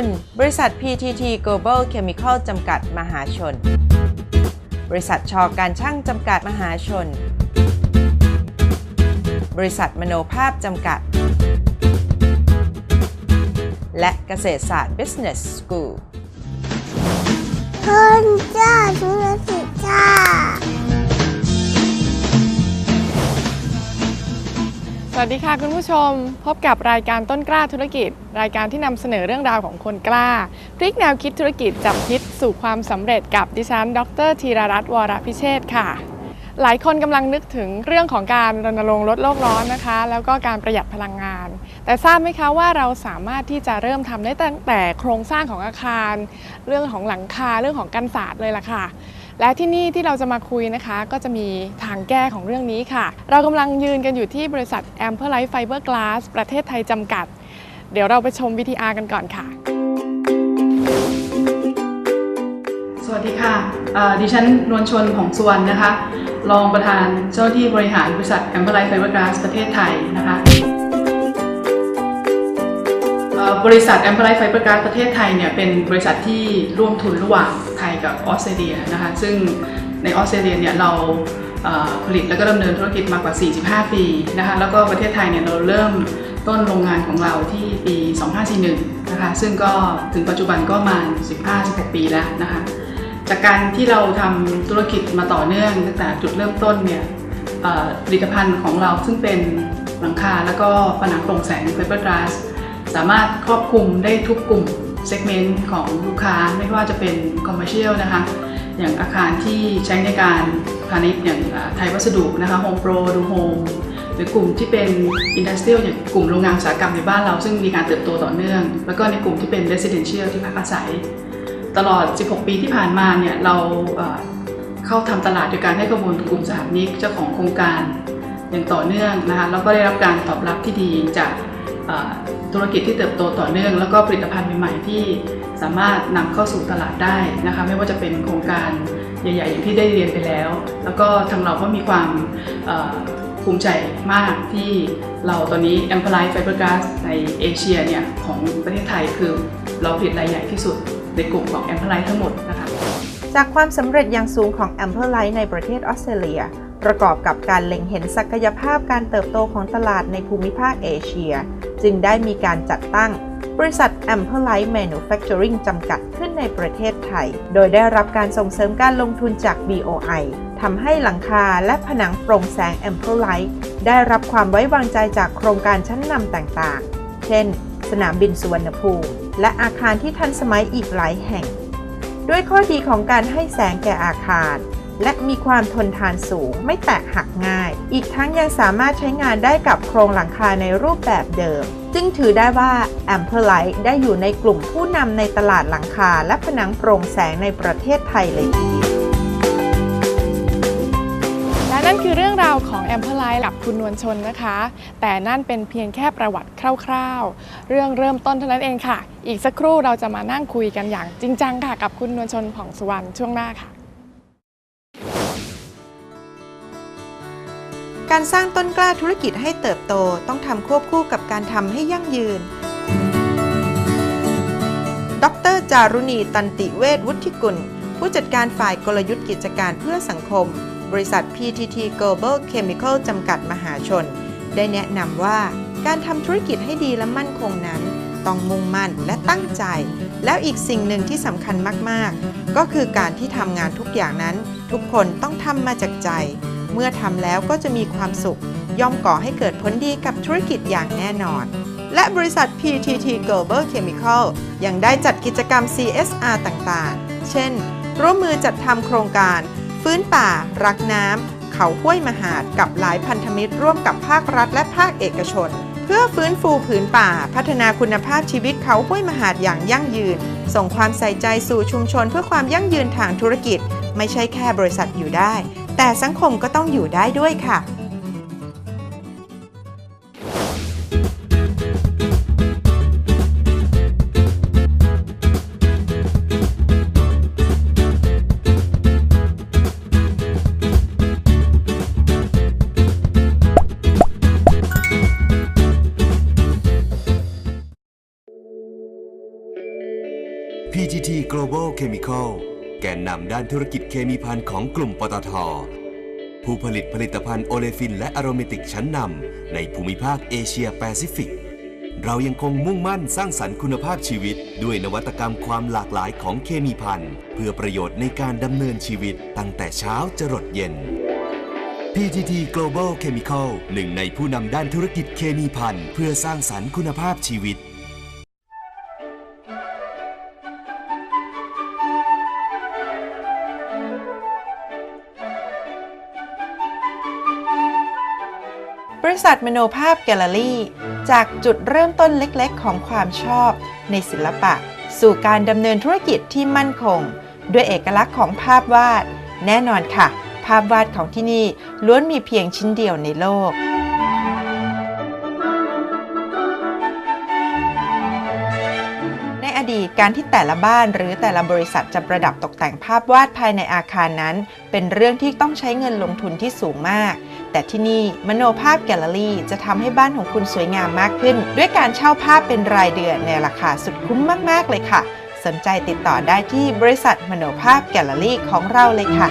บคุณบริษัท PTT Global Chemical จำกัดมหาชน บริษัทชอการช่างจำกัดมหาชน บริษัทมโนภาพจำกัด และเกษตรศาสตร์ Business School คนจ้าธุร วัสดีค่ะคุณผู้ชม พบกับรายการต้นกล้าธุรกิจ รายการที่นำเสนอเรื่องราวของคนกล้า พลิกแนวคิดธุรกิจจับคิดสู่ความสำเร็จกับดิฉัน ดรธีรรัตน์วรพิเชษค่ะ หลายคนกำลังนึกถึงเรื่องของการรณรงค์ลดโลกร้อนนะคะ แล้วก็การประหยัดพลังงาน แต่ทราบไหมคะว่าเราสามารถที่จะเริ่มทำได้ตั้งแต่โครงสร้างของอาคาร เรื่องของหลังคาเรื่องของกันศาสตร์เลยล่ะค่ะ และที่นี่ที่เราจะมาคุยนะคะ ก็จะมีทางแก้ของเรื่องนี้ค่ะ เรากำลังยืนกันอยู่ที่บริษัท a m p e r Light Fiber Glass ประเทศไทยจำกัด เดี๋ยวเราไปชม VTR กันก่อนค่ะ สวัสดีค่ะดิฉันนวลชนของสุวรรณนะคะ รองประธานเจ้าหน้าที่บริหารบริษัท a m p e r Light Fiber Glass ประเทศไทยนะคะ บริษัท a m p e r Light Fiber Glass ประเทศไทยเนี่ยเป็นบริษัทที่ร่วมทุนระหว่างไทยกับออสเตรเลียนะคะซึ่งในออสเตรเลียเนี่ยเราผลิตและก็ดำเนินธุรกิจมากกว่า 45 ปีนะคะแล้วก็ประเทศไทยเนี่ยเราเริ่มต้นโรงงานของเราที่ปี 2541 นะคะซึ่งก็ถึงปัจจุบันก็มา 15-16 ปีแล้วนะคะจากการที่เราทำธุรกิจมาต่อเนื่องตั้งแต่จุดเริ่มต้นเนี่ยผลิตภัณฑ์ของเราซึ่งเป็นหลังคาแล้วก็ผนังโปร่งแสง Fiber Glass ส สามารถครอบคลุมได้ทุกกลุ่มเซกเมนต์ของลูกค้าไม่ว่าจะเป็น Commercial นะคะอย่างอาคารที่ใช้ในการพาณิชย์อย่างไทยวัสดุนะคะ Home Pro ดูโฮมหรือกลุ่มที่เป็น Industrial อย่างกลุ่มโรงงานอุตสาหกรรมในบ้านเรา ซึ่งมีการเติบโตต่อเนื่อง แล้วก็ในกลุ่มที่เป็น Residential ที่พักอาศัย ตลอด 16 ปีที่ผ่านมาเนี่ยเราเข้าทำตลาดโดยการให้ข้อมูลกลุ่มสถานิกเจ้าของโครงการอย่างต่อเนื่องนะคะแล้วก็ได้รับการตอบรับที่ดีจาก ธุรกิจที่เติบโตต่อเนื่อง แล้วก็ผลิตภัณฑ์ใหม่ๆที่สามารถนำเข้าสู่ตลาดได้นะคะไม่ว่าจะเป็นโครงการใหญ่ๆอย่างที่ได้เรียนไปแล้ว แล้วก็ทางเราก็มีความภูมิใจมากที่เราตอนนี้ a m p l i Fiber Glass ในเอเชียเนี่ยของประเทศไทยคือเราผลิตรายใหญ่ที่สุดในกลุ่มของ a m p l i ทั้งหมดนะคะจากความสำเร็จอย่างสูงของ a m p l i ในประเทศออสเตรเลีย ประกอบกับการเล็งเห็นศักยภาพการเติบโตของตลาดในภูมิภาคเอเชีย จึงได้มีการจัดตั้งบริษัท a m p e r Light Manufacturing จำกัดขึ้นในประเทศไทย โดยได้รับการส่งเสริมการลงทุนจาก BOI ทำให้หลังคาและผนังโปร่งแสง a m p e r Light ได้รับความไว้วางใจจากโครงการชั้นนำต่างๆ เช่น สนามบินสุวรรณภูมิ และอาคารที่ทันสมัยอีกหลายแห่ง ด้วยข้อดีของการให้แสงแก่อาคาร และมีความทนทานสูง ไม่แตกหักง่าย อีกทั้งยังสามารถใช้งานได้กับโครงหลังคาในรูปแบบเดิมจึงถือได้ว่า a m p e r Light ได้อยู่ในกลุ่มผู้นำในตลาดหลังคาและผนังโปร่งแสงในประเทศไทยเลยทีเดียวและนั่นคือเรื่องราวของ a m p e r Light กับคุณนวลชนนะคะ แต่นั่นเป็นเพียงแค่ประวัติคร่าวๆ เรื่องเริ่มต้นเท่านั้นเองค่ะ อีกสักครู่เราจะมานั่งคุยกันอย่างจริงจังค่ะ กับคุณนวลชนผ่องสุวรรณช่วงหน้าค่ะ การสร้างต้นกล้าธุรกิจให้เติบโตต้องทำควบคู่กับการทำให้ยั่งยืน ดร จารุณี ตันติเวชวุฒิกุล ผู้จัดการฝ่ายกลยุทธ์กิจการเพื่อสังคม บริษัท PTT Global Chemical จำกัดมหาชน ได้แนะนำว่าการทำธุรกิจให้ดีและมั่นคงนั้นต้องมุ่งมั่นและตั้งใจ แล้วอีกสิ่งหนึ่งที่สำคัญมาก ๆ ก็คือการที่ทำงานทุกอย่างนั้น ทุกคนต้องทำมาจากใจ เมื่อทำแล้วก็จะมีความสุข ย่อมก่อให้เกิดผลดีกับธุรกิจอย่างแน่นอน และบริษัท PTT Global Chemical ยังได้จัดกิจกรรม CSR ต่างๆ เช่น ร่วมมือจัดทำโครงการ ฟื้นป่า รักน้ำ เขาห้วยมหาด กับหลายพันธมิตรร่วมกับภาครัฐและภาคเอกชน เพื่อฟื้นฟูผืนป่า พัฒนาคุณภาพชีวิตเขาห้วยมหาดอย่างยั่งยืน ส่งความใส่ใจสู่ชุมชนเพื่อความยั่งยืนทางธุรกิจ ไม่ใช่แค่บริษัทอยู่ได้ แต่สังคมก็ต้องอยู่ได้ด้วยค่ะี Global Chemical แกนนำด้านธุรกิจเคมีภัณฑ์ของกลุ่มปตท ผู้ผลิตผลิตภัณฑ์โอเลฟินและอโรเมติกชั้นนำในภูมิภาคเอเชียแปซิฟิก เรายังคงมุ่งมั่นสร้างสรรค์คุณภาพชีวิต ด้วยนวัตกรรมความหลากหลายของเคมีภัณฑ์ เพื่อประโยชน์ในการดำเนินชีวิตตั้งแต่เช้าจรดเย็น PTT Global Chemical หนึ่งในผู้นำด้านธุรกิจเคมีภัณฑ์เพื่อสร้างสรรค์คุณภาพชีวิต บริษัทมโนภาพแกลเลอรี่ จากจุดเริ่มต้นเล็กๆ ของความชอบในศิลปะ สู่การดำเนินธุรกิจที่มั่นคง ด้วยเอกลักษณ์ของภาพวาด แน่นอนค่ะ ภาพวาดของที่นี่ล้วนมีเพียงชิ้นเดียวในโลกในอดีตการที่แต่ละบ้านหรือแต่ละบริษัทจะประดับตกแต่งภาพวาดภายในอาคารนั้น เป็นเรื่องที่ต้องใช้เงินลงทุนที่สูงมาก แต่ที่นี่มโนภาพแกลเลอรี่จะทำให้บ้านของคุณสวยงามมากขึ้น ด้วยการเช่าภาพเป็นรายเดือนในราคาสุดคุ้มมาก ๆ เลยค่ะ สนใจติดต่อได้ที่บริษัทมโนภาพแกลเลอรี่ของเราเลยค่ะ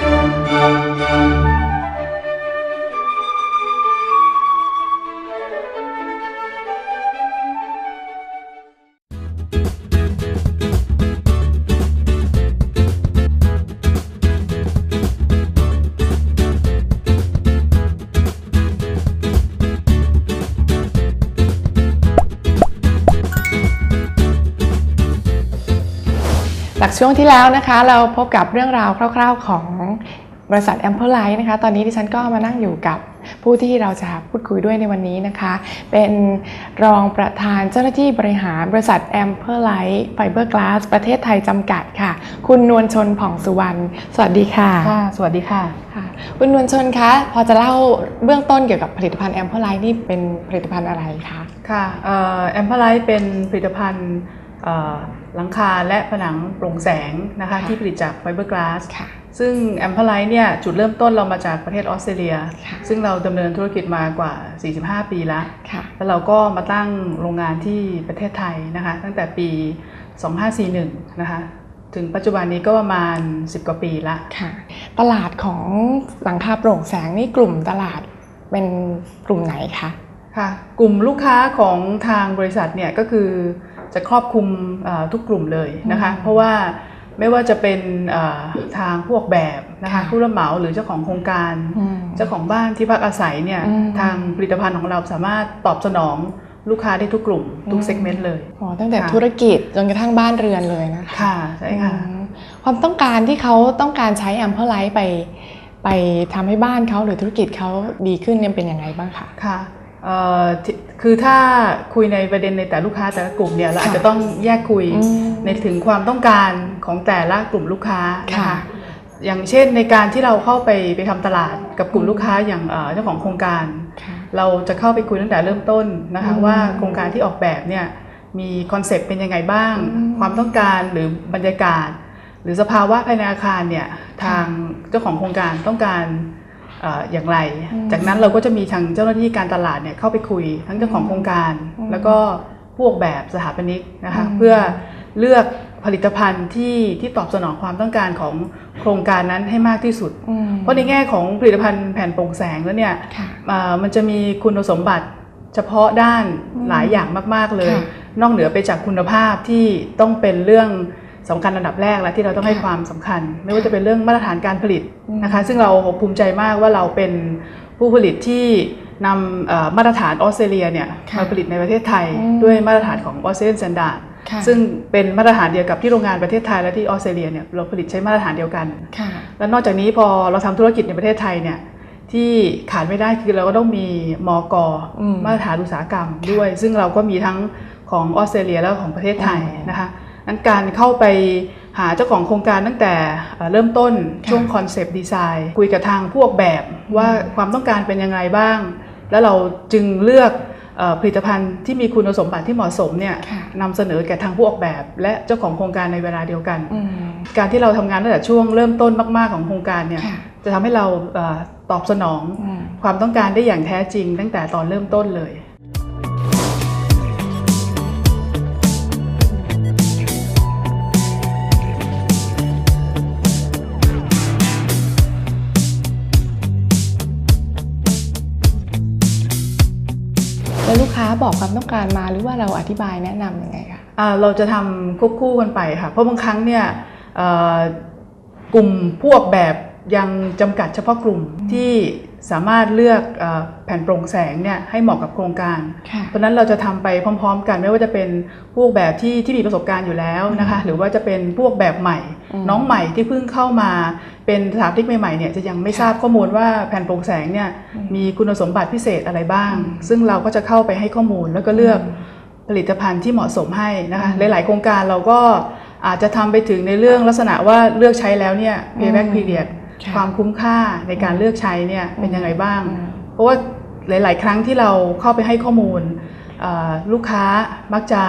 ช่วงที่แล้วนะคะ เราพบกับเรื่องราวคร่าว ๆของบริษัท a m p e r Light นะคะ ตอนนี้ดิฉันก็มานั่งอยู่กับผู้ที่เราจะพูดคุยด้วยในวันนี้นะคะ เป็นรองประธานเจ้าหน้าที่บริหารบริษัท a m p e r Light Fiberglass ประเทศไทยจำกัดค่ะ คุณนวลชนผ่องสุวรรณสวัสดีค่ะค่ะ สวัสดีค่ะค่ะ คุณนวลชนคะ พอจะเล่าเบื้องต้นเกี่ยวกับผลิตภัณฑ์ a m p e r Light นี่เป็นผลิตภัณฑ์อะไรคะ ค่ะแอมพลไลท์เป็นผลิตภัณฑ์เอ่อ หลังคาและผนังโปร่งแสงนะคะค่ะที่ผลิตจากไฟเบอร์กลาสค่ะซึ่งแอมพลไลท์เนี่ยจุดเริ่มต้นเรามาจากประเทศออสเตรเลียค่ะซึ่งเราดำเนินธุรกิจมากว่า 45 ปีแล้วค่ะแล้วเราก็มาตั้งโรงงานที่ประเทศไทยนะคะตั้งแต่ปี 2541 นะคะถึงปัจจุบันนี้ก็ประมาณ 10 กว่าปีละค่ะตลาดของหลังคาโปร่งแสงนี่กลุ่มตลาดเป็นกลุ่มไหนคะค่ะกลุ่มลูกค้าของทางบริษัทเนี่ยก็คือ จะครอบคลุมเอ่อทุกกลุ่มเลยนะคะอืมเพราะว่าไม่ว่าจะเป็นเอ่อทางผู้ออกแบบนะคะค่ะผู้รับเหมาหรือเจ้าของโครงการอืมเจ้าของบ้านที่พักอาศัยเนี่ยอืมทางผลิตภัณฑ์ของเราสามารถตอบสนองลูกค้าได้ทุกกลุ่ม ทุกอืมเซกเมนต์เลยอ๋อตั้งแต่ค่ะธุรกิจจนกระทั่งบ้านเรือนเลยนะคะค่ะใช่ค่ะอืมความต้องการที่เขาต้องการใช้แอมเพิลไลท์ไป ไปทำให้บ้านเขาหรือธุรกิจเขาดีขึ้นเนี่ยเป็นยังไงบ้างคะค่ะเอ่อที่ คือถ้าคุยในประเด็นในแต่ลูกค้าแต่ละกลุ่มเนี่ยเราค่ะอาจจะต้องแยกคุยอืมในถึงความต้องการของแต่ละกลุ่มลูกค้านะค่ะคะอย่างเช่นในการที่เราเข้าไปไปทำตลาดกับกลุ่มลูกค้าอย่างเอ่อเจ้าของโครงการค่ะเราจะเข้าไปคุยตั้งแต่เริ่มต้นนะคะอืมว่าโครงการที่ออกแบบเนี่ยมีคอนเซปต์เป็นยังไงบ้างอืมความต้องการหรือบรรยากาศ หรือสภาวะภายในอาคารเนี่ยทางเจ้าของโครงการต้องการเอ่ออย่างไรอืมจากนั้นเราก็จะมีทางเจ้าหน้าที่การตลาดเนี่ยเข้าไปคุยทั้งเจ้าของโครงการอืมแล้วก็ผู้ออกแบบสถาปนิกนะคะอืมเพื่อเลือกผลิตภัณฑ์ที่ที่ตอบสนองความต้องการของโครงการนั้นให้มากที่สุดอืมเพราะในแง่ของผลิตภัณฑ์แผ่นโปร่งแสงแล้วเนี่ยค่ะอ่ามันจะมีคุณสมบัติเฉพาะด้านอืมหลายอย่างมาก ๆเลยค่ะนอกเหนือไปจากคุณภาพที่ต้องเป็นเรื่อง สำคัญอันดับแรกและที่เราต้องให้ค่ะความสำคัญ ไม่ว่าจะเป็นเรื่องมาตรฐานการผลิตอืมนะคะ ซึ่งเราภูมิใจมากว่าเราเป็นผู้ผลิตที่นำเอ่อมาตรฐานออสเตรเลียเนี่ยค่ะมาผลิตในประเทศไทยอืมด้วยมาตรฐานของออสเตรเลียนสแตนดาร์ดค่ะซึ่งเป็นมาตรฐานเดียวกับที่โรงงานประเทศไทยและที่ออสเตรเลียเนี่ยเราผลิตใช้มาตรฐานเดียวกันค่ะและนอกจากนี้พอเราทำธุรกิจในประเทศไทยเนี่ยที่ขาดไม่ได้คือเราก็ต้องมีมอกออืมมาตรฐานอุตสาหกรรมด้วย ซึ่งเราก็มีทั้งของออสเตรเลียและของประเทศไทยอืมนะคะ นั้นการเข้าไปหาเจ้าของโครงการตั้งแต่เอ่อเริ่มต้นค่ะช่วงคอนเซปต์ดีไซน์คุยกับทางผู้ออกแบบว่าความต้องการเป็นยังไงบ้าง แล้วเราจึงเลือกเอ่อผลิตภัณฑ์ที่มีคุณสมบัติที่เหมาะสมเนี่ยค่ะนำเสนอแก่ทางผู้ออกแบบ และเจ้าของโครงการในเวลาเดียวกันอืมการที่เราทำงานตั้งแต่ช่วงเริ่มต้นมาก ๆของโครงการเนี่ยค่ะจะทำให้เราเออตอบสนองอืมความต้องการได้อย่างแท้จริง ตั้งแต่ตอนเริ่มต้นเลย บอกความต้องการมาหรือว่าเราอธิบายแนะนำยังไงคะอ่าเราจะทำควบคู่กันไปค่ะเพราะบางครั้งเนี่ยเอ่อกลุ่มผู้ออกแบบยังจำกัดเฉพาะกลุ่มที่สามารถเลือกเออแผ่นโปร่งแสงเนี่ยให้เหมาะกับโครงการค่ะเพราะฉะนั้นเราจะทำไปพร้อม ๆ กันไม่ว่าจะเป็นผู้ออกแบบที่ที่มีประสบการณ์อยู่แล้วนะคะหรือว่าจะเป็นผู้ออกแบบใหม่อืมน้องใหม่ที่เพิ่งเข้ามา เป็นสถาปนิกใหม่ๆเนี่ยจะยังไม่ทราบข้อมูลว่าแผ่นโปร่งแสงเนี่ยอืมมีคุณสมบัติพิเศษอะไรบ้างอืมซึ่งเราก็จะเข้าไปให้ข้อมูลแล้วก็เลือกผลิตภัณฑ์ที่เหมาะสมให้นะคะอืมหลายๆ โครงการเราก็อาจจะทำไปถึงในเรื่องลักษณะว่าเลือกใช้แล้วเนี่ย payback อืม period ค่ะความคุ้มค่าในการเลือกใช้เนี่ยเป็นยังไงบ้างอืมเพราะว่าหลาย ๆ ครั้งที่เราเข้าไปให้ข้อมูลเอ่อลูกค้ามักจะ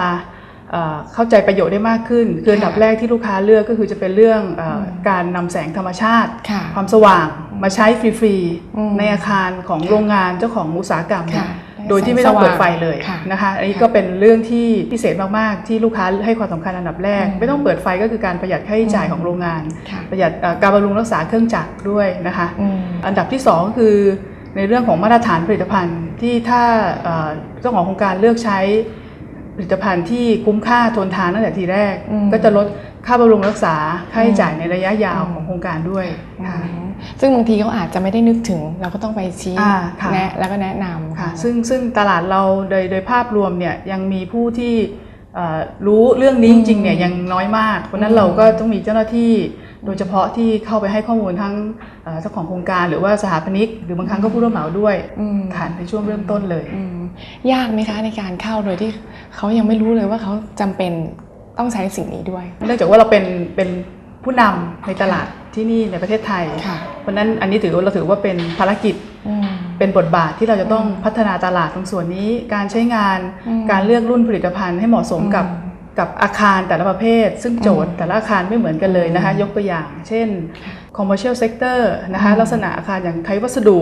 เอ่อเข้าใจประโยชน์ได้มากขึ้น คืออันดับค่ะแรกที่ลูกค้าเลือกก็คือจะเป็นเรื่องเอออมการนำแสงธรรมชาติค่ะความสว่างมาใช้ฟรีอืมๆในอาคารของค่ะโรงงานเจ้าของอุตสาหกรรมเนี่ยค่ะโดยที่ไม่ต้องเปิดไฟเลยค่ะนะคะ อันนี้ค่ะก็เป็นเรื่องที่พิเศษมากๆ ที่ลูกค้าให้ความสำคัญอันดับแรกอืมไม่ต้องเปิดไฟก็คือการประหยัดค่าใช้จ่ายอืมของโรงงานค่ะประหยัดเอ่อการบำรุงรักษาเครื่องจักรด้วยนะคะอืมอันดับที่2ก็คือในเรื่องของมาตรฐานผลิตภัณฑ์ที่ถ้าเอ่อเจ้าของโครงการเลือกใช้ ผลิตภัณฑ์ที่คุ้มค่าทนทานตั้งแต่ทีแรกอืมก็จะลดค่าบำรุงรักษาค่าใช้จ่ายอืมในระยะยาวอืมของโครงการด้วยอืค่ะมซึ่งบางทีเขาอาจจะไม่ได้นึกถึงเราก็ต้องไปชี้อ่าค่ะแนะแล้วก็แนะนำค่ะ ซึ่งซึ่งตลาดเราโดยโดยภาพรวมเนี่ยยังมีผู้ที่เอ่อรู้เรื่องนี้จริงๆเนี่ยยังน้อยมาก เพราะฉะนั้นเราก็ต้องมีเจ้าหน้าที่ โดยเฉพาะที่เข้าไปให้ข้อมูลทั้งเอ่อเจ้าของโครงการหรือว่าสถาปนิกหรือบางครั้งก็ผู้รับเหมาด้วยอืมค่ะในช่วงเริ่มต้นเลยอืมยากไหมคะในการเข้าโดยที่เขายังไม่รู้เลยว่าเขาจำเป็นต้องใช้สิ่งนี้ด้วย เนื่องจากว่าเราเป็นเป็นผู้นำในตลาดที่นี่ในประเทศไทยค่ะเพราะฉะนั้นอันนี้ถือว่าเราถือว่าเป็นภารกิจอืมเป็นบทบาทที่เราจะต้องอืมพัฒนาตลาดตรงส่วนนี้ การใช้งานอืมการเลือกรุ่นผลิตภัณฑ์ให้เหมาะสมกับอืม กับอาคารแต่ละประเภท ซึ่งโจทย์อืมแต่ละอาคารไม่เหมือนกันเลยนะคะอืมยกตัวอย่าง เช่น commercial sector นะคะอืมลักษณะอาคารอย่างไทยวัสดุ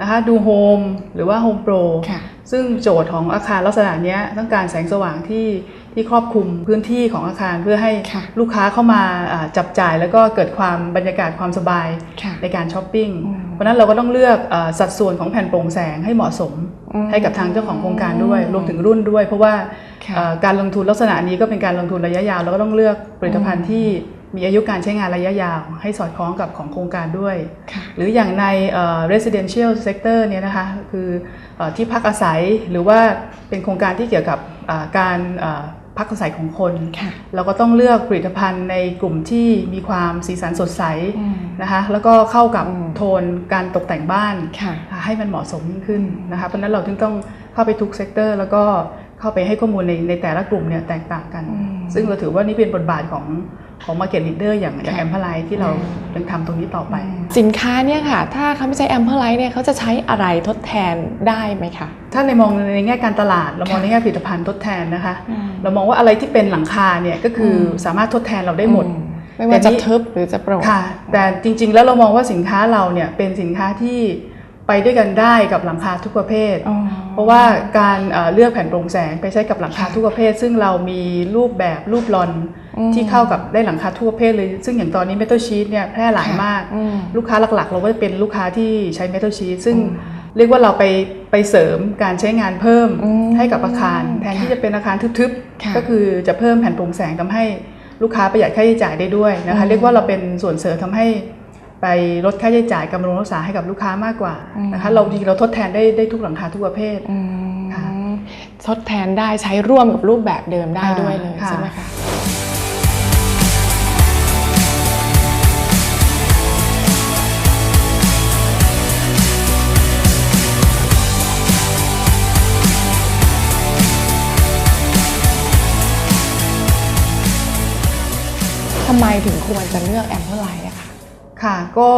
นะคะดูโฮมหรือว่าโฮมโปรค่ะซึ่งโจทย์ของอาคารลักษณะเนี้ยต้องการแสงสว่างที่ ที่ครอบคลุมพื้นที่ของอาคารเพื่อให้ค่ะลูกค้าเข้ามาอ่าจับจ่ายแล้วก็เกิดความบรรยากาศความสบายค่ะในการช้อปปิ้งอืมเพราะฉะนั้นเราก็ต้องเลือกเอ่อสัดส่วนของแผ่นโปร่งแสงให้เหมาะสมอืมให้กับทางเจ้าของโครงการด้วย รวมถึงรุ่นด้วย เพราะว่าค่ะเอ่อการลงทุนลักษณะนี้ก็เป็นการลงทุนระยะยาวเราก็ต้องเลือกผลิตภัณฑ์ที่มีอายุการใช้งานระยะยาว ให้สอดคล้องกับของโครงการด้วยค่ะหรืออย่างในเอ่อ residential sector เนี่ยนะคะคือเอ่อที่พักอาศัยหรือว่าเป็นโครงการที่เกี่ยวกับอ่าการเอ่อ พักอาศัยของคนค่ะเราก็ต้องเลือกผลิตภัณฑ์ในกลุ่มที่มีความสีสันสดใสอืมนะคะแล้วก็เข้ากับอืมโทนการตกแต่งบ้านค่ะให้มันเหมาะสมยิ่งขึ้นนะคะเพราะฉะนั้นเราถึงต้องเข้าไปทุกเซกเตอร์ แล้วก็เข้าไปให้ข้อมูลในในแต่ละกลุ่มเนี่ยแตกต่างกันอืมซึ่งเราถือว่านี่เป็นบทบาทของ ของ Market Leader อย่างอย่างค่ะแอมพลายที่เราอืมยังทำตรงนี้ต่อไป สินค้าเนี่ยค่ะ ถ้าเขาไม่ใช้แอมเ r อร์ไลท์เนี่ยเขาจะใช้อะไรทดแทนได้ไหมคะ ถ้าในมองในแง่การตลาด เรามองค่ะในแง่ผลิตภัณฑ์ทดแทนนะคะอืมเรามองว่าอะไรที่เป็นหลังคาเนี่ยก็คืออมสามารถทดแทนเราได้หมดอืไม่ว่าแต่จะนี่ทึบหรือจะโปร่งค่ะ แต่จริง ๆ แล้วเรามองว่าสินค้าเราเนี่ยเป็นสินค้าที่ไปด้วยกันได้กับหลังคาทุกประเภทอ๋อเพราะว่าการเอ่อเลือกแผ่นโปร่งแสงไปใช้กับหลังคาค่ะทุกประเภท ซึ่งเรามีรูปแบบรูปลอนอืม ที่เข้ากับได้หลังคาทุกประเภทเลย ซึ่งอย่างตอนนี้เมทัลชีตเนี่ยแพร่หลายมากอืมลูกค้าหลักๆ เราก็จะเป็นลูกค้าที่ใช้เมทัลชีตซึ่งอืมเรียกว่าเราไปไปเสริมการใช้งานเพิ่มอืมให้กับอาคาร แทนที่ค่ะจะเป็นอาคารทึบค่ะๆก็คือจะเพิ่มแผ่นโปร่งแสงทำให้ลูกค้าประหยัดค่าใช้จ่ายได้ด้วยนะคะอืมเรียกว่าเราเป็นส่วนเสริมทำให้ไปลดค่าใช้จ่ายการบำรุงรักษาให้กับลูกค้ามากกว่าอืมนะคะเราจริงๆเราทดแทนได้ได้ทุกหลังคาทุกประเภทอืมค่ะทดแทนได้ใช้ร่วมกับรูปแบบเดิมได้อ่าด้วยเลยค่ะใช่ไหมคะ ทำไมถึงควรจะเลือกแอมเ r อร์ไลท์อะคะค่ะก็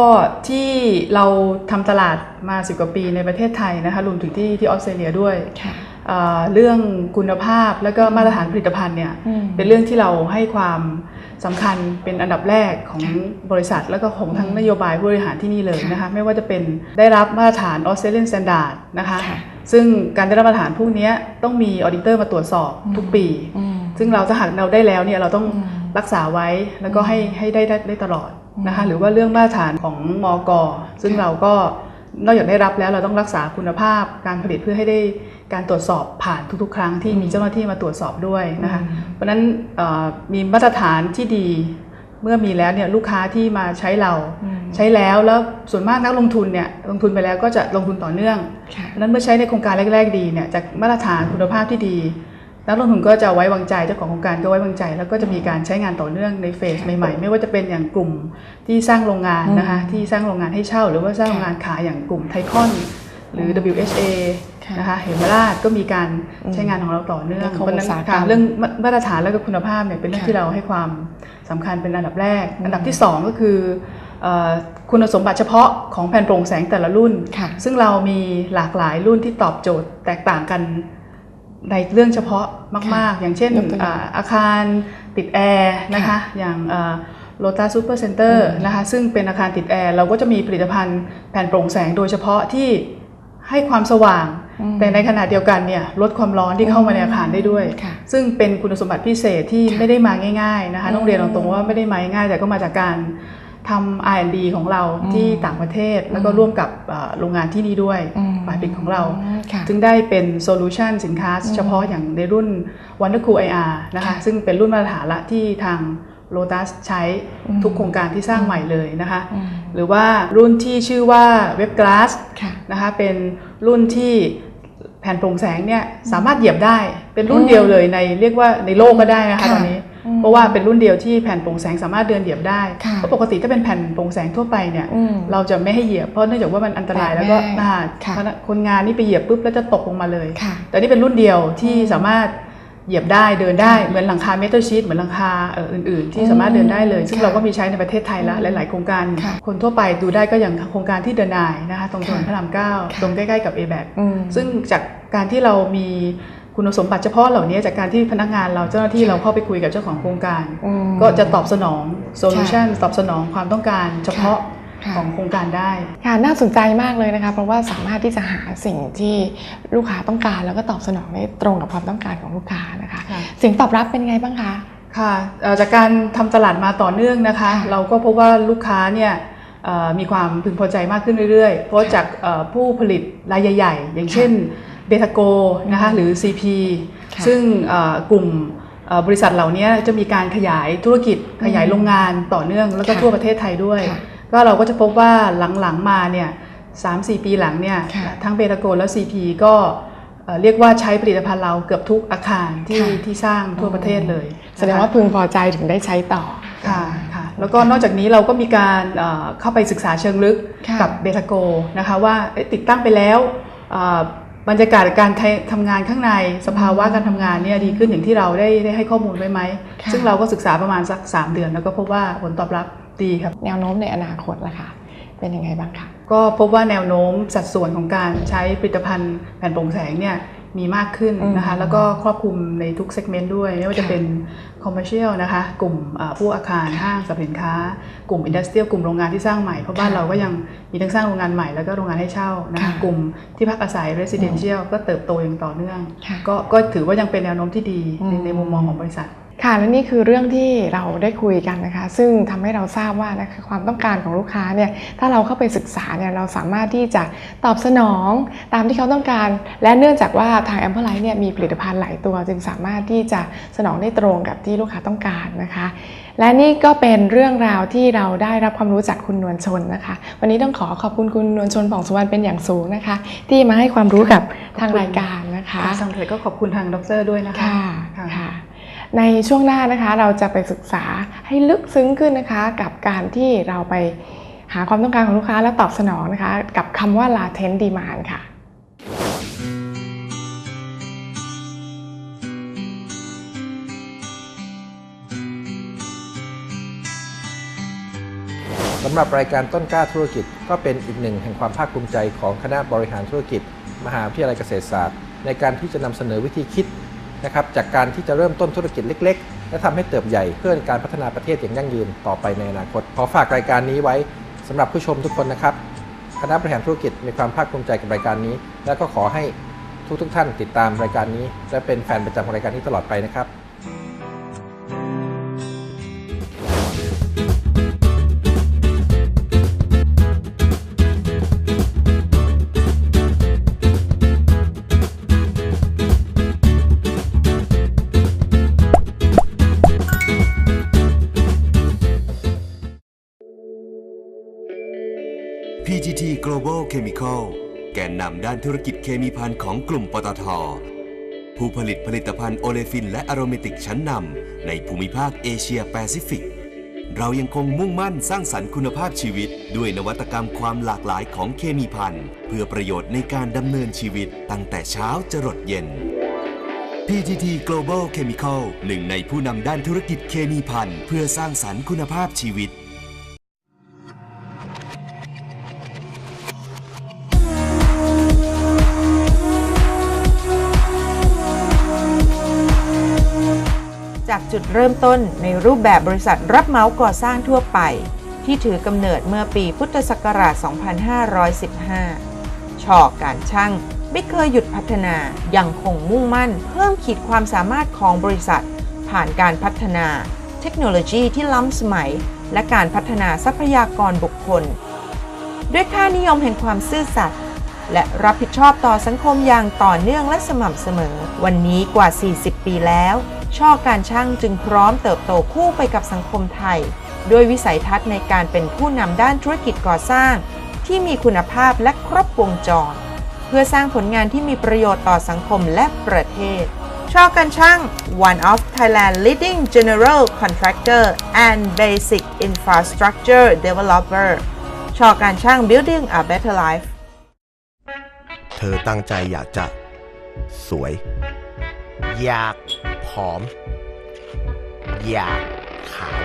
ที่เราทำตลาดมา10กว่าปีในประเทศไทยนะคะรวมถึงที่ที่ออสเตรเลียด้วยค่ะเอ่อเรื่องคุณภาพและก็มาตรฐานผลิตภัณฑ์เนี่ยอืมเป็นเรื่องที่เราให้ความสำคัญเป็นอันดับแรกของค่ะบริษัท แล้วก็ของทั้งอืมนโยบายผู้บริหารที่นี่เลยค่ะนะคะไม่ว่าจะเป็นได้รับมาตรฐานออสเตรเลียนสแตนดาร์ดนะคะค่ะซึ่งการได้รับมาตรฐานพวกเนี้ยต้องมีออดิเตอร์มาตรวจสอบทุกปีอืมซึ่งเราถ้าหากเราได้แล้วเนี่ยเราต้องอืม รักษาไว้แล้วก็ให้ให้ได้ได้ได้ตลอดนะคะอืมหรือว่าเรื่องมาตรฐานของมอกซึ่งค่ะเราก็นอกจากได้รับแล้วเราต้องรักษาคุณภาพการผลิตเพื่อให้ได้การตรวจสอบผ่านทุกๆ ครั้งที่มีเจ้าหน้าที่มาตรวจสอบด้วยนะคะเพราะฉะนั้นเอ่อมีมาตรฐานที่ดีเมื่อมีแล้วเนี่ยลูกค้าที่มาใช้เราอืมใช้แล้วแล้วส่วนมากนักลงทุนเนี่ยลงทุนไปแล้วก็จะลงทุนต่อเนื่องค่ะเพราะฉะนั้นเมื่อใช้ในโครงการแรก ๆ ดีเนี่ยจากมาตรฐานคุณภาพที่ดี นักลงทุนก็จะไว้วางใจเจ้าของโครงการก็ไว้วางใจ แล้วก็จะมีการใช้งานต่อเนื่องในเฟสใหม่ๆ ไม่ว่าจะเป็นอย่างกลุ่มที่สร้างโรงงานนะคะที่สร้างโรงงานให้เช่า หรือว่าสร้างโรงงานขายอย่างกลุ่มไทคอนหรือ WHA ค่ะนะคะเหมราชก็มีการใช้งานของเราต่อเนื่องและของเพราะฉะนั้นอุตสาหกรรมค่ะเรื่องมามาตรฐานและก็คุณภาพเนี่ยเป็นเรื่องค่ะที่เราให้ความสำคัญเป็นอันดับแรกอืมอันดับที่สองก็คือเอ่อคุณสมบัติเฉพาะของแผ่นโปร่งแสงแต่ละรุ่นค่ะซึ่งเรามีหลากหลายรุ่นที่ตอบโจทย์แตกต่างกัน ในเรื่องเฉพาะมาก ๆ อย่างเช่นยกตัวอย่างอ่าอาคารติดแอร์นะคะค่ะอย่างโลตัสซูเปอร์เซ็นเตอร์อืมนะคะซึ่งเป็นอาคารติดแอร์เราก็จะมีผลิตภัณฑ์แผ่นโปร่งแสงโดยเฉพาะที่ให้ความสว่างอืมแต่ในขณะเดียวกันเนี่ยลดความร้อนที่เข้ามาในอาคารได้ด้วยค่ะซึ่งเป็นคุณสมบัติพิเศษที่ค่ะไม่ได้มาง่ายๆนะคะอืมต้องเรียนตรงๆว่าไม่ได้มาง่ายๆแต่ก็มาจากการ ทำ R&D ของเราอืมที่ต่างประเทศ แล้วก็อืมร่วมกับเอ่อโรงงานที่นี่ด้วยอืมฝ่ายผลิตของเราค่ะจึงได้เป็นโซลูชันสินค้าอืมเฉพาะอย่างในรุ่น Wonder Cool IR นะคะค่ะซึ่งเป็นรุ่นมาตรฐานละที่ทาง Lotus ใช้อืมทุกโครงการที่สร้างใหม่เลยนะคะอืมหรือว่ารุ่นที่ชื่อว่า Web Glass ค่ะนะคะเป็นรุ่นที่แผ่นโปร่งแสงเนี่ยสามารถเหยียบได้ เป็นรุ่นเดียวเลยในเรียกว่าในโลกก็ได้นะคะค่ะตอนนี้อืม เพราะว่าเป็นรุ่นเดียวที่แผ่นโปร่งแสงสามารถเดินเหยียบได้ค่ะเพราะปกติถ้าเป็นแผ่นโปร่งแสงทั่วไปเนี่ยอืมเราจะไม่ให้เหยียบเพราะเนื่องจากว่ามันอันตรายแตกแล้วก็ง่ายอ่าค่ะคนงานนี่ไปเหยียบปุ๊บแล้วจะตกลงมาเลยค่ะแต่นี่เป็นรุ่นเดียวที่อืมสามารถเหยียบได้เดินได้ค่ะเหมือนหลังคาเมทัลชีตเหมือนหลังคาเอ่ออื่น ๆ ที่อืมสามารถเดินได้เลย ซึ่งค่ะเราก็มีใช้ในประเทศไทยแล้วอืมหลาย ๆ โครงการค่ะคนทั่วไปดูได้ก็อย่างโครงการที่เดินนายนะคะตรงถนนค่ะพระรามเก้าค่ะตรงใกล้ ๆ กับ a b a c อืมซึ่งจากการที่เรามี คุณสมบัติเฉพาะเหล่านี้จากการที่พนักงานเราเจ้าหน้าที่ค่ะเราเข้าไปคุยกับเจ้าของโครงการอืมก็จะตอบสนองโซลูชันตอบสนองความต้องการเฉพาะค่ะของโครงการได้ค่ะน่าสนใจมากเลยนะคะเพราะว่าสามารถที่จะหาสิ่งที่ลูกค้าต้องการ แล้วก็ตอบสนองได้ตรงกับความต้องการของลูกค้านะคะค่ะเสียงตอบรับเป็นไงบ้างคะค่ะเอ่อจากการทำตลาดมาต่อเนื่องนะคะค่ะเราก็พบว่าลูกค้าเนี่ยเอ่อมีความพึงพอใจมากขึ้นเรื่อยๆ เพราะจากเอ่อผู้ผลิตรายใหญ่ ๆ อย่างเช่นเบทาโกนะคะหรือ CP ค่ะซึ่งเอ่อกลุ่มเอ่อบริษัทเหล่านี้จะมีการขยายธุรกิจขยายโรงงานต่อเนื่องแล้วก็ค่ะทั่วประเทศไทยด้วยค่ะก็เราก็จะพบว่าหลังๆมาเนี่ยสามสี่ปีหลังเนี่ยค่ะทั้งเบทาโกและ CP ก็เอ่อเรียกว่าใช้ผลิตภัณฑ์เราเกือบทุกอาคารที่ค่ะที่สร้างทั่วประเทศเลย แสดงว่าพึงพอใจถึงได้ใช้ต่อค่ะค่ะแล้วก็นอกจากนี้เราก็มีการเอ่อเข้าไปศึกษาเชิงลึกค่ะกับเบทาโกนะคะว่าเอ๊ะติดตั้งไปแล้วเอ่อ บรรยากาศการทำงานข้างในสภาวะการทำงานเนี่ยดีขึ้นอย่างที่เราได้ได้ให้ข้อมูลไว้ไหมค่ะซึ่งเราก็ศึกษาประมาณสัก 3 เดือน แล้วก็พบว่าผลตอบรับดีครับ แนวโน้มในอนาคตล่ะคะเป็นยังไงบ้างคะก็พบว่าแนวโน้มสัดส่วนของการใช้ผลิตภัณฑ์แผ่นโปร่งแสงเนี่ย มีมากขึ้นนะคะอืมแล้วก็ครอบคลุมในทุกเซกเมนต์ด้วย ไม่ว่าจะค่ะเป็นคอมเมอร์เชียลนะคะกลุ่มอ่าผู้อาคารห้างสรรพสินค้า กลุ่มอินดัสเทรียลกลุ่มโรงงานที่สร้างใหม่ เพราะบ้านค่ะเราก็ยังมีทั้งสร้างโรงงานใหม่แล้วก็โรงงานให้เช่านะคะค่ะกลุ่มที่พักอาศัย residential ก็เติบโตอย่างต่อเนื่องค่ะก็ก็ถือว่ายังเป็นแนวโน้มที่ดีอืมในในมุมมองของบริษัท ค่ะและนี่คือเรื่องที่เราได้คุยกันนะคะ ซึ่งทำให้เราทราบว่านะคะความต้องการของลูกค้าเนี่ยถ้าเราเข้าไปศึกษาเนี่ยเราสามารถที่จะตอบสนองตามที่เขาต้องการ และเนื่องจากว่าทาง a m p e r l i g h t เนี่ยมีผลิตภัณฑ์หลายตัว จึงสามารถที่จะสนองได้ตรงกับที่ลูกค้าต้องการนะคะ และนี่ก็เป็นเรื่องราวที่เราได้รับความรู้จากคุณนวลชนนะคะ วันนี้ต้องขอขอบคุณคุณนวลชนผ่องสุวรรณเป็นอย่างสูงนะคะ ที่มาให้ความรู้กับทางรายการนะคะทางเทรดก็ขอบคุณทางดรด้วยนะคะค่ะค่ะค่ะ ในช่วงหน้านะคะเราจะไปศึกษาให้ลึกซึ้งขึ้นนะคะ กับการที่เราไปหาความต้องการของลูกค้าและตอบสนองนะคะ กับคำว่า latent demand ค่ะสำหรับรายการต้นกล้าธุรกิจ ก็เป็นอีกหนึ่งแห่งความภาคภูมิใจของคณะบริหารธุรกิจ มหาวิทยาลัยเกษตรศาสตร์ ในการที่จะนำเสนอวิธีคิด นะครับจากการที่จะเริ่มต้นธุรกิจเล็ก ๆ และทำให้เติบใหญ่เพื่อการพัฒนาประเทศอย่างยั่งยืนต่อไปในอนาคต ขอฝากรายการนี้ไว้สำหรับผู้ชมทุกคนนะครับคณะบริหารธุรกิจมีความภาคภูมิใจกับรายการนี้ และก็ขอให้ทุกๆท่านติดตามรายการนี้ และเป็นแฟนประจำของรายการนี้ตลอดไปนะครับ Global Chemical แกนนำด้านธุรกิจเคมีภัณฑ์ของกลุ่มปตท ผู้ผลิตผลิตภัณฑ์โอเลฟินและอโรเมติกชั้นนำในภูมิภาคเอเชียแปซิฟิก เรายังคงมุ่งมั่นสร้างสรรค์คุณภาพชีวิต ด้วยนวัตกรรมความหลากหลายของเคมีภัณฑ์ เพื่อประโยชน์ในการดำเนินชีวิตตั้งแต่เช้าจรดเย็น PTT Global Chemical หนึ่งในผู้นำด้านธุรกิจเคมีภัณฑ์เพื่อสร้างสรรค์คุณภาพชีวิต จุดเริ่มต้นในรูปแบบบริษัทรับเหมาก่อสร้างทั่วไป ที่ถือกำเนิดเมื่อปีพุทธศักราช 2515ชอการช่างไม่เคยหยุดพัฒนายังคงมุ่งมั่น เพิ่มขีดความสามารถของบริษัท ผ่านการพัฒนาเทคโนโลยีที่ล้ำสมัย และการพัฒนาทรัพยากรบุคคล ด้วยค่านิยมแห่งความซื่อสัตย์ และรับผิดชอบต่อสังคมอย่างต่อเนื่องและสม่ำเสมอ วันนี้กว่า 40 ปีแล้ว ช่อการช่างจึงพร้อมเติบโตคู่ไปกับสังคมไทย ด้วยวิสัยทัศน์ในการเป็นผู้นำด้านธุรกิจก่อสร้าง ที่มีคุณภาพและครบวงจร เพื่อสร้างผลงานที่มีประโยชน์ต่อสังคมและประเทศ ช่อกันช่าง one of Thailand leading general contractor and basic infrastructure developer ช่อการช่าง building a better life ธอตั้งใจอยากจะ สวย อยากผอม อยากขาว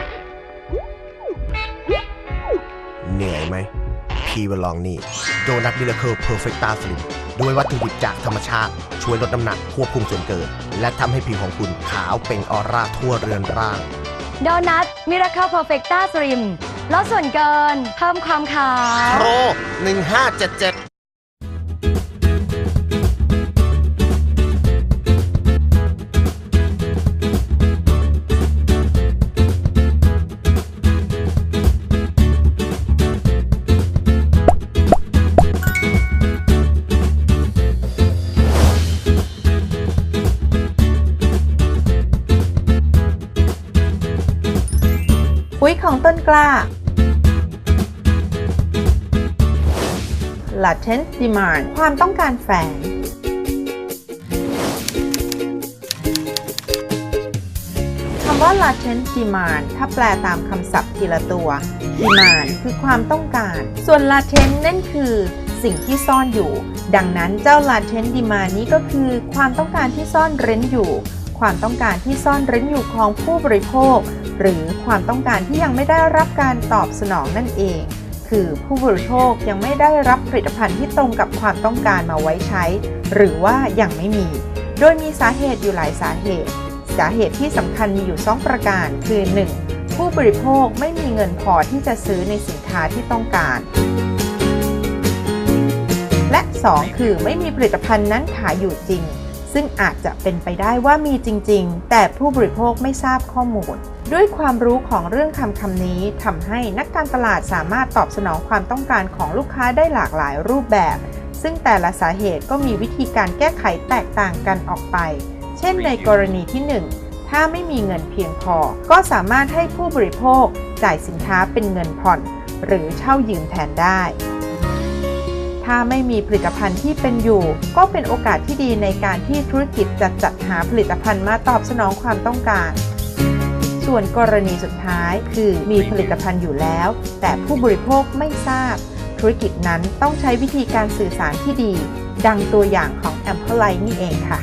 เหนื่อยไหม พี่วลองนี่ โดนัทมิลเคิลเพอร์เฟกตาสลิมด้วยวัตถุดิบจากธรรมชาติ ช่วยลดน้ำหนักควบคุมส่วนเกิน และทำให้ผิวของคุณขาวเปล่งออร่าทั่วเรือนร่าง โดนัทมิราเคิลเพอร์เฟกต้าสลิมลดส่วนเกิน เพิ่มความขาวโปร1577 กล้า latent demand ความต้องการแฝง คำว่า latent demand ถ้าแปลตามคำศัพท์ทีละตัว demand คือความต้องการ ส่วน latent นั่นคือสิ่งที่ซ่อนอยู่ ดังนั้นเจ้า latent demand นี้ก็คือ ความต้องการที่ซ่อนเร้นอยู่ ความต้องการที่ซ่อนเร้นอยู่ของผู้บริโภค หรือความต้องการที่ยังไม่ได้รับการตอบสนองนั่นเอง คือผู้บริโภคยังไม่ได้รับผลิตภัณฑ์ที่ตรงกับความต้องการมาไว้ใช้ หรือว่ายังไม่มี โดยมีสาเหตุอยู่หลายสาเหตุ สาเหตุที่สำคัญมีอยู่ 2 ประการ คือ 1. ผู้บริโภคไม่มีเงินพอที่จะซื้อในสินค้าที่ต้องการ และ 2 คือไม่มีผลิตภัณฑ์นั้นขายอยู่จริงซึ่งอาจจะเป็นไปได้ว่ามีจริง ๆ แต่ผู้บริโภคไม่ทราบข้อมูล ด้วยความรู้ของเรื่องคำคำนี้ทำให้นักการตลาดสามารถตอบสนองความต้องการของลูกค้าได้หลากหลายรูปแบบ ซึ่งแต่ละสาเหตุก็มีวิธีการแก้ไขแตกต่างกันออกไป เช่นในกรณีที่ 1 ถ้าไม่มีเงินเพียงพอ ก็สามารถให้ผู้บริโภคจ่ายสินค้าเป็นเงินผ่อน หรือเช่ายืมแทนได้ ถ้าไม่มีผลิตภัณฑ์ที่เป็นอยู่ ก็เป็นโอกาสที่ดีในการที่ธุรกิจจะจัดหาผลิตภัณฑ์มาตอบสนองความต้องการ ส่วนกรณีสุดท้ายคือมีผลิตภัณฑ์อยู่แล้ว แต่ผู้บริโภคไม่ทราบ ธุรกิจนั้นต้องใช้วิธีการสื่อสารที่ดี ดังตัวอย่างของ a m p l i นี่เองค่ะ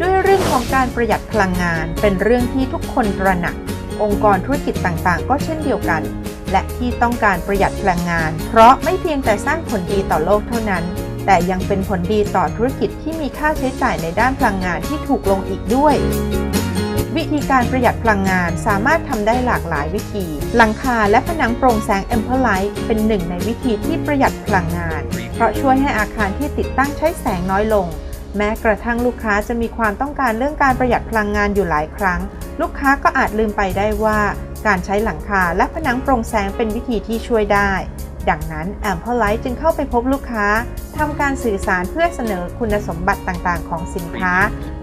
ด้วยเรื่องของการประหยัดพลังงานเป็นเรื่องที่ทุกคนตระหนัก องค์กรธุรกิจต่างๆ ก็เช่นเดียวกัน และที่ต้องการประหยัดพลังงาน เพราะไม่เพียงแต่สร้างผลดีต่อโลกเท่านั้นแต่ยังเป็นผลดีต่อธุรกิจที่มีค่าใช้จ่ายในด้านพลังงานที่ถูกลงอีกด้วย วิธีการประหยัดพลังงานสามารถทำได้หลากหลายวิธี หลังคาและผนังโปร่งแสง a m p e r l i g h t เป็นหนึ่งในวิธีที่ประหยัดพลังงาน เพราะช่วยให้อาคารที่ติดตั้งใช้แสงน้อยลง แม้กระทั่งลูกค้าจะมีความต้องการเรื่องการประหยัดพลังงานอยู่หลายครั้ง ลูกค้าก็อาจลืมไปได้ว่า การใช้หลังคาและผนังโปร่งแสงเป็นวิธีที่ช่วยได้ ดังนั้น a m p e r l i g h t จึงเข้าไปพบลูกค้าทำการสื่อสารเพื่อเสนอคุณสมบัติต่างๆ ของสินค้า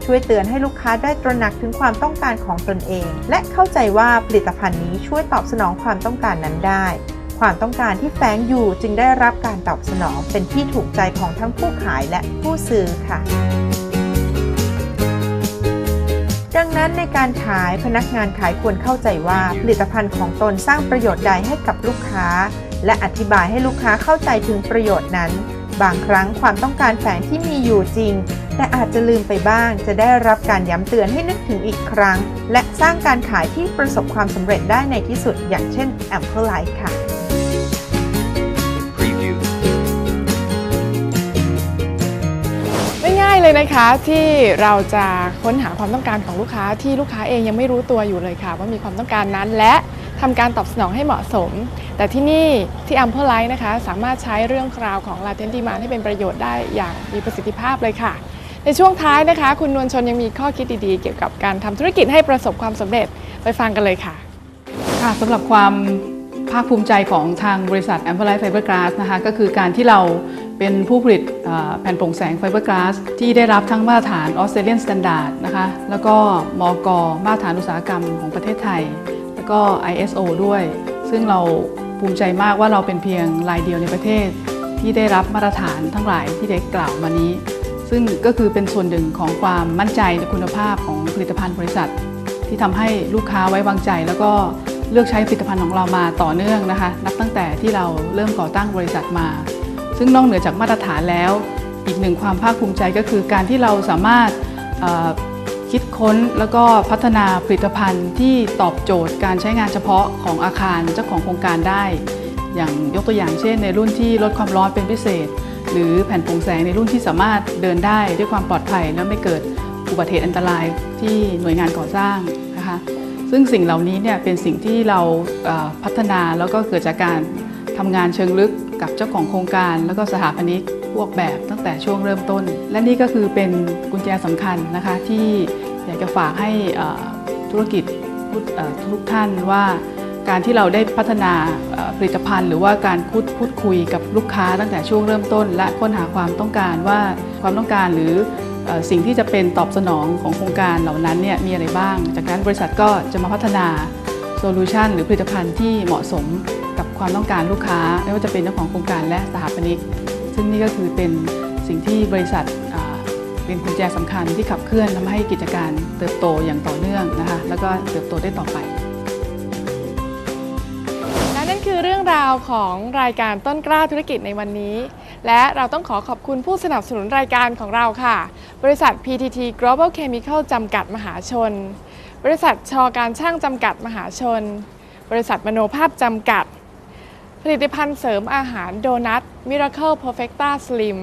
ช่วยเตือนให้ลูกค้าได้ตระหนักถึงความต้องการของตนเอง และเข้าใจว่าผลิตภัณฑ์นี้ช่วยตอบสนองความต้องการนั้นได้ ความต้องการที่แฝงอยู่จึงได้รับการตอบสนองเป็นที่ถูกใจของทั้งผู้ขายและผู้ซื้อค่ะดังนั้นในการขายพนักงานขายควรเข้าใจว่าผลิตภัณฑ์ของตนสร้างประโยชน์ใดให้กับลูกค้า และอธิบายให้ลูกค้าเข้าใจถึงประโยชน์นั้น บางครั้งความต้องการแฝงที่มีอยู่จริง แต่อาจจะลืมไปบ้าง จะได้รับการย้ำเตือนให้นึกถึงอีกครั้ง และสร้างการขายที่ประสบความสำเร็จได้ในที่สุด อย่างเช่น Ample Light ค่ะ Preview ไม่ง่ายเลยนะคะที่เราจะค้นหาความต้องการของลูกค้าที่ลูกค้าเองยังไม่รู้ตัวอยู่เลยค่ะ ว่ามีความต้องการนั้นและ ทำการตอบสนองให้เหมาะสม แต่ที่นี่ที่ Ample Light นะคะ สามารถใช้เรื่องราวของ Latent Demand ให้เป็นประโยชน์ได้อย่างมีประสิทธิภาพเลยค่ะ ในช่วงท้ายนะคะ คุณนวลชนยังมีข้อคิดดีๆ เกี่ยวกับการทำธุรกิจให้ประสบความสำเร็จไปฟังกันเลยค่ะ ค่ะสำหรับความภาคภูมิใจของทางบริษัท a m p l i f Fiberglass นะคะก็คือการที่เราเป็นผู้ผลิตแผ่นโปร่งแสงไฟเบอร์กลาสที่ได้รับทั้งมาตรฐาน Australian Standard นะคะแล้วก็มกมาตรฐานอุตสาหกรรมของประเทศไทย แล้วก็ ISO ด้วย ซึ่งเราภูมิใจมากว่าเราเป็นเพียงรายเดียวในประเทศ ที่ได้รับมาตรฐานทั้งหลายที่ได้กล่าวมานี้ ซึ่งก็คือเป็นส่วนหนึ่งของความมั่นใจในคุณภาพของผลิตภัณฑ์บริษัท ที่ทำให้ลูกค้าไว้วางใจ แล้วก็เลือกใช้ผลิตภัณฑ์ของเรามาต่อเนื่องนะคะ นับตั้งแต่ที่เราเริ่มก่อตั้งบริษัทมา ซึ่งนอกเหนือจากมาตรฐานแล้ว อีกหนึ่งความภาคภูมิใจก็คือการที่เราสามารถ คิดค้นแล้วก็พัฒนาผลิตภัณฑ์ที่ตอบโจทย์การใช้งานเฉพาะของอาคารเจ้าของโครงการได้ อย่างยกตัวอย่างเช่น ในรุ่นที่ลดความร้อนเป็นพิเศษ หรือแผ่นโปร่งแสงในรุ่นที่สามารถเดินได้ด้วยความปลอดภัย และไม่เกิดอุบัติเหตุอันตรายที่หน่วยงานก่อสร้างนะคะซึ่งสิ่งเหล่านี้เนี่ยเป็นสิ่งที่เราพัฒนาแล้วก็เกิดจากการทำงานเชิงลึกกับเจ้าของโครงการ แล้วก็สถาปนิก พวกแบบตั้งแต่ช่วงเริ่มต้น และนี่ก็คือเป็นกุญแจสำคัญนะคะที่อยากจะฝากให้ธุรกิจทุกท่านว่าการที่เราได้พัฒนาผลิตภัณฑ์ หรือว่าการพูดพูดคุยกับลูกค้าตั้งแต่ช่วงเริ่มต้น และค้นหาความต้องการว่าความต้องการหรือเอ่อสิ่งที่จะเป็นตอบสนองของโครงการเหล่านั้นเนี่ยมีอะไรบ้าง จากนั้นบริษัทก็จะมาพัฒนาโซลูชันหรือผลิตภัณฑ์ที่เหมาะสมกับความต้องการลูกค้า ไม่ว่าจะเป็นเจ้าของโครงการและสถาปนิก ซึ่งนี่ก็คือเป็นสิ่งที่บริษัทเป็นกุญแจสำคัญที่ขับเคลื่อนทำให้กิจการเติบโตอย่างต่อเนื่องนะคะแล้วก็เติบโตได้ต่อไปและนั่นคือเรื่องราวของรายการต้นกล้าธุรกิจในวันนี้ และเราต้องขอขอบคุณผู้สนับสนุนรายการของเราค่ะ บริษัท PTT Global Chemical จำกัดมหาชน บริษัทชอการช่างจำกัดมหาชน บริษัทมโนภาพจำกัด ผลิตภัณฑ์เสริมอาหารโดนัท Miracle Perfecta Slim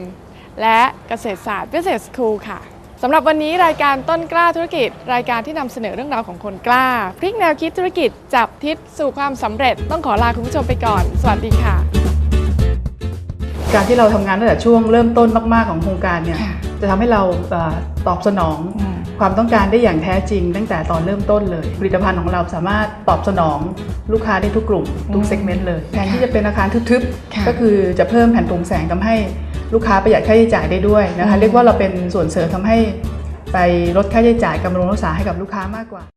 และเกษตรศาสตร์ Business School ค่ะสำหรับวันนี้รายการต้นกล้าธุรกิจ รายการที่นำเสนอเรื่องราวของคนกล้า พลิกแนวคิดธุรกิจจับทิศสู่ความสำเร็จ ต้องขอลาคุณผู้ชมไปก่อน สวัสดีค่ะ การที่เราทำงานตั้งแต่ช่วงเริ่มต้นมาก ๆ ของโครงการเนี่ยค่ะจะทำให้เราเอ่อตอบสนองความต้องการได้อย่างแท้จริง ตั้งแต่ตอนเริ่มต้นเลย ผลิตภัณฑ์ของเราสามารถตอบสนองลูกค้าได้ทุกกลุ่ม ทุกเซกเมนต์เลยแทนที่จะเป็นอาคารทึบค่ะๆก็คือจะเพิ่มแผ่นโปร่งแสงทำให้ลูกค้าประหยัดค่าใช้จ่ายได้ด้วยนะคะเรียกว่าเราเป็นส่วนเสริมทำให้ไปลดค่าใช้จ่ายการบำรุงรักษาให้กับลูกค้ามากกว่า